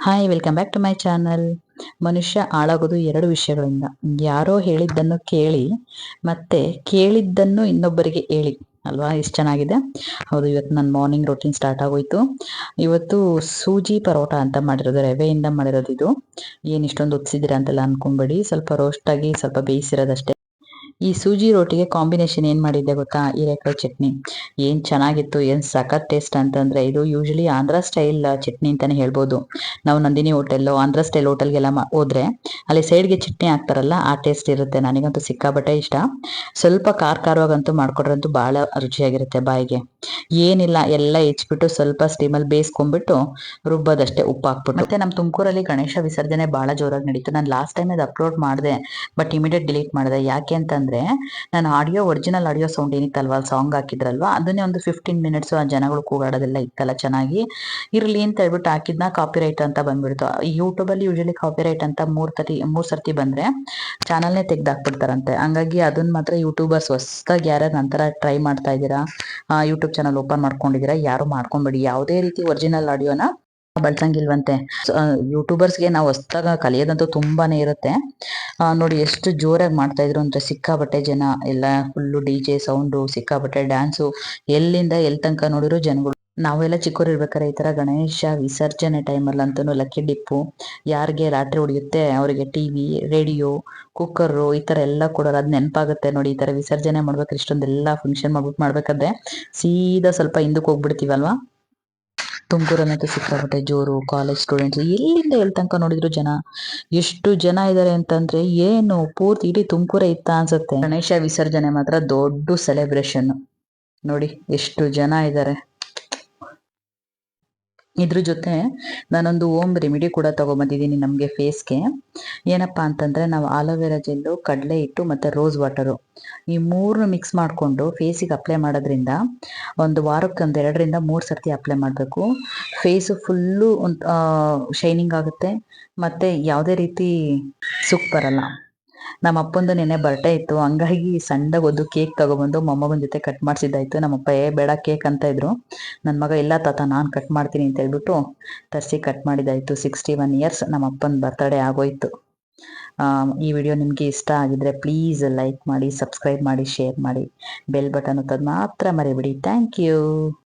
Hi welcome back to my channel ಮನುಷ್ಯ ಹಾಳಾಗೋದು ಎರಡು ವಿಷಯಗಳಿಂದ. ಯಾರೋ ಹೇಳಿದ್ದನ್ನು ಕೇಳಿ, ಮತ್ತೆ ಕೇಳಿದ್ದನ್ನು ಇನ್ನೊಬ್ಬರಿಗೆ ಹೇಳಿ. ಅಲ್ವಾ? ಎಷ್ಟು ಚೆನ್ನಾಗಿದೆ? ಹೌದು, ಇವತ್ತು ನನ್ನ ಮಾರ್ನಿಂಗ್ ರೊಟೀನ್ ಸ್ಟಾರ್ಟ್ ಆಗೋಯ್ತು. ಇವತ್ತು ಸೂಜಿ ಪರೋಟ ಅಂತ ಮಾಡಿರೋದು, ರವೆಯಿಂದ ಮಾಡಿರೋದು ಇದು. ಏನು ಇಷ್ಟೊಂದು ಅಂತೆಲ್ಲ ಅನ್ಕೊಂಬೇಡಿ. ಸ್ವಲ್ಪ ರೋಸ್ಟಾಗಿ ಸ್ವಲ್ಪ ಬೇಯಿಸಿರೋದಷ್ಟೇ. ಈ ಸೂಜಿ ರೋಟಿಗೆ ಕಾಂಬಿನೇಷನ್ ಏನ್ ಮಾಡಿದ್ದೆ ಗೊತ್ತಾ? ಹೀರೆಕಾಯಿ ಚಟ್ನಿ. ಏನ್ ಚೆನ್ನಾಗಿತ್ತು, ಏನ್ ಸಖತ್ ಟೇಸ್ಟ್ ಅಂತಂದ್ರೆ ಇದು ಯೂಶಲಿ ಆಂಧ್ರ ಸ್ಟೈಲ್ ಚಟ್ನಿ ಅಂತಾನೆ ಹೇಳ್ಬೋದು. ನಾವು ನಂದಿನಿ ಹೋಟೆಲ್ ಆಂಧ್ರ ಸ್ಟೈಲ್ ಹೋಟೆಲ್ಗೆಲ್ಲ ಹೋದ್ರೆ ಅಲ್ಲಿ ಸೈಡ್ಗೆ ಚಟ್ನಿ ಹಾಕ್ತಾರಲ್ಲ, ಆ ಟೇಸ್ಟ್ ಇರುತ್ತೆ. ನನಗಂತೂ ಸಿಕ್ಕಾಬಟ್ಟೆ ಇಷ್ಟ. ಸ್ವಲ್ಪ ಖಾರ ಖಾರವಾಗಂತೂ ಮಾಡ್ಕೊಡ್ರಂತೂ ಬಹಳ ರುಚಿಯಾಗಿರುತ್ತೆ ಬಾಯಿಗೆ. ಏನಿಲ್ಲ, ಎಲ್ಲ ಹೆಚ್ಬಿಟ್ಟು ಸ್ವಲ್ಪ ಸ್ಟೀಮಲ್ಲಿ ಬೇಯಿಸ್ಕೊಂಡ್ಬಿಟ್ಟು ರುಬ್ಬೋದಷ್ಟೇ ಉಪ್ಪು ಹಾಕ್ಬಿಟ್ಟು. ಮತ್ತೆ ನಮ್ಮ ತುಮಕೂರಲ್ಲಿ ಗಣೇಶ ವಿಸರ್ಜನೆ ಬಹಳ ಜೋರಾಗಿ ನಡೀತು. ನಾನು ಲಾಸ್ಟ್ ಟೈಮ್ ಅದು ಅಪ್ಲೋಡ್ ಮಾಡಿದೆ ಬಟ್ ಇಮಿಡಿಯೇಟ್ ಡಿಲೀಟ್ ಮಾಡಿದೆ. ಯಾಕೆ ಅಂತಂದರೆ ನಾನು ಆಡಿಯೋ ಒರಿಜಿನಲ್ ಆಡಿಯೋ ಸೌಂಡ್ ಏನಿತ್ತಲ್ವ ಸಾಂಗ್ ಹಾಕಿದ್ರಲ್ವಾ, ಅದನ್ನೇ ಒಂದು ಫಿಫ್ಟೀನ್ ಮಿನಿಟ್ಸ್ ಆ ಜನಗಳು ಕೂಗಾಡೋದೆಲ್ಲ ಇತ್ತಲ್ಲ ಚೆನ್ನಾಗಿ. ಇರಲಿ ಅಂತ ಹೇಳ್ಬಿಟ್ಟು ಹಾಕಿದ್ನ ಕಾಪಿ ರೈಟ್ ಅಂತ ಬಂದ್ಬಿಡ್ತು. ಯೂಟ್ಯೂಬಲ್ಲಿ ಯೂಶಲಿ ಕಾಪಿ ರೈಟ್ ಅಂತ ಮೂರ್ ತರಿ ಮೂರ್ ಸರ್ತಿ ಬಂದರೆ ಚಾನಲ್ನೇ ತೆಗ್ದಾಕ್ಬಿಡ್ತಾರಂತೆ. ಹಂಗಾಗಿ ಅದನ್ನ ಮಾತ್ರ ಯೂಟ್ಯೂಬರ್ಸ್ ಹೊಸ್ದಾಗಿ ಯಾರ್ಯಾರು ನಂತರ ಟ್ರೈ ಮಾಡ್ತಾ ಇದ್ದೀರಾ ಯೂಟ್ಯೂಬ್ ಚಾನಲ್ ಓಪನ್ ಮಾಡ್ಕೊಂಡಿದ್ದೀರಾ, ಯಾರು ಮಾಡ್ಕೊಂಬೇಡಿ ಯಾವುದೇ ರೀತಿ ಒರಿಜಿನಲ್ ಆಡಿಯೋನ ಬಳಸಂಗಿಲ್ವಂತೆ ಯೂಟ್ಯೂಬರ್ಸ್ಗೆ ನಾವು ಹೊಸ್ದಾಗ ಕಲಿಯೋದಂತೂ ತುಂಬಾನೇ ಇರುತ್ತೆ. ನೋಡಿ ಎಷ್ಟು ಜೋರಾಗಿ ಮಾಡ್ತಾ ಇದ್ರು ಅಂದ್ರೆ ಸಿಕ್ಕಾಬಟ್ಟೆ ಜನ, ಎಲ್ಲ ಫುಲ್ಲು ಡಿ ಜೆ ಸೌಂಡು ಸಿಕ್ಕಾಬಟ್ಟೆ ಡ್ಯಾನ್ಸು ಎಲ್ಲಿಂದ ಎಲ್ಲಿ ತನಕ ನೋಡಿದ್ರು ಜನಗಳು. ನಾವೆಲ್ಲ ಚಿಕ್ಕವ್ರು ಇರ್ಬೇಕಾರೆ ಈ ತರ ಗಣೇಶ ವಿಸರ್ಜನೆ ಟೈಮಲ್ಲಿ ಅಂತೂ ಲಕ್ಕಿ ಡಿಪ್ಪು, ಯಾರಿಗೆ ರಾತ್ರಿ ಹೊಡಿಯುತ್ತೆ ಅವರಿಗೆ ಟಿವಿ ರೇಡಿಯೋ, ಕುಕ್ಕರು, ಈ ತರ ಎಲ್ಲ ಕೊಡೋರು ಅದು ನೆನಪಾಗುತ್ತೆ ನೋಡಿ, ಈ ತರ ವಿಸರ್ಜನೆ ಮಾಡ್ಬೇಕಾದ್ರೆ ಇಷ್ಟೊಂದೆಲ್ಲ ಫಂಕ್ಷನ್ ಮಾಡ್ಬಿಟ್ಟು ಮಾಡ್ಬೇಕಾದ್ರೆ ಸೀದಾ ಸ್ವಲ್ಪ ಹಿಂದಕ್ಕೆ ಹೋಗ್ಬಿಡ್ತೀವಲ್ವಾ? ತುಮಕೂರನ್ನಂತೂ ಸಿಕ್ಕಾಪಟ್ಟೆ ಜೋರು ಕಾಲೇಜ್ ಸ್ಟೂಡೆಂಟ್ಸ್ ಎಲ್ಲಿಂದ ಎಲ್ಲಿ ತನಕ ನೋಡಿದ್ರು ಜನ? ಎಷ್ಟು ಜನ ಇದ್ದಾರೆ ಅಂತಂದ್ರೆ ಏನು, ಪೂರ್ತಿ ಇಡೀ ತುಮಕೂರ ಇತ್ತ ಅನ್ಸುತ್ತೆ. ಗಣೇಶ ವಿಸರ್ಜನೆ ಮಾತ್ರ ದೊಡ್ಡ ಸೆಲೆಬ್ರೇಷನ್ ನೋಡಿ, ಎಷ್ಟು ಜನ ಇದ್ದಾರೆ ಇದ್ರ ಜೊತೆ ನಾನೊಂದು ಓಮ್ ರೆಮಿಡಿ ಕೂಡ ತಗೊಂಬಂದಿದ್ದೀನಿ ನಮಗೆ ಫೇಸ್ಗೆ. ಏನಪ್ಪಾ ಅಂತಂದ್ರೆ ನಾವು ಆಲೋವೆರಾ ಜೆಲ್ಲು, ಕಡಲೆ ಹಿಟ್ಟು ಮತ್ತೆ ರೋಸ್ ವಾಟರು ಈ ಮೂರನ್ನು ಮಿಕ್ಸ್ ಮಾಡಿಕೊಂಡು ಫೇಸಿಗೆ ಅಪ್ಲೈ ಮಾಡೋದ್ರಿಂದ ಒಂದು ವಾರಕ್ಕೆ ಎರಡರಿಂದ ಮೂರು ಸರ್ತಿ ಅಪ್ಲೈ ಮಾಡಬೇಕು. ಫೇಸು ಫುಲ್ಲು ಶೈನಿಂಗ್ ಆಗುತ್ತೆ ಮತ್ತೆ ಯಾವುದೇ ರೀತಿ ಸುಕ್ ಬರಲ್ಲ. ನಮ್ಮ ಅಪ್ಪಂದು ನೆನೆ ಬರ್ಡೇ ಇತ್ತು. ಹಂಗಾಗಿ ಸಣ್ಣದಾಗ ಒಂದು ಕೇಕ್ ತಗೊಬಂದು ಮೊಮ್ಮಗನ ಜೊತೆ ಕಟ್ ಮಾಡಿಸಿದ್ದಾಯ್ತು. ನಮ್ಮಪ್ಪ, ಏ, ಬೇಡ ಕೇಕ್ ಅಂತ ಇದ್ರು. ನನ್ನ ಮಗ, ಇಲ್ಲ ತಾತ, ನಾನು ಕಟ್ ಮಾಡ್ತೀನಿ ಅಂತ ಹೇಳ್ಬಿಟ್ಟು ತರಿಸಿ ಕಟ್ ಮಾಡಿದ್ದಾಯ್ತು. ಸಿಕ್ಸ್ಟಿ ಒನ್ ಇಯರ್ಸ್ ನಮ್ಮ ಅಪ್ಪನ ಬರ್ತಡೇ ಆಗೋಯ್ತು ಈ ವಿಡಿಯೋ ನಿಮಗೆ ಇಷ್ಟ ಆಗಿದ್ರೆ ಪ್ಲೀಸ್ ಲೈಕ್ ಮಾಡಿ ಸಬ್ಸ್ಕ್ರೈಬ್ ಮಾಡಿ ಶೇರ್ ಮಾಡಿ. ಬೆಲ್ ಬಟನ್ ಒತ್ತೋದು ಮಾತ್ರ ಮರಿಬಿಡಿ. Thank you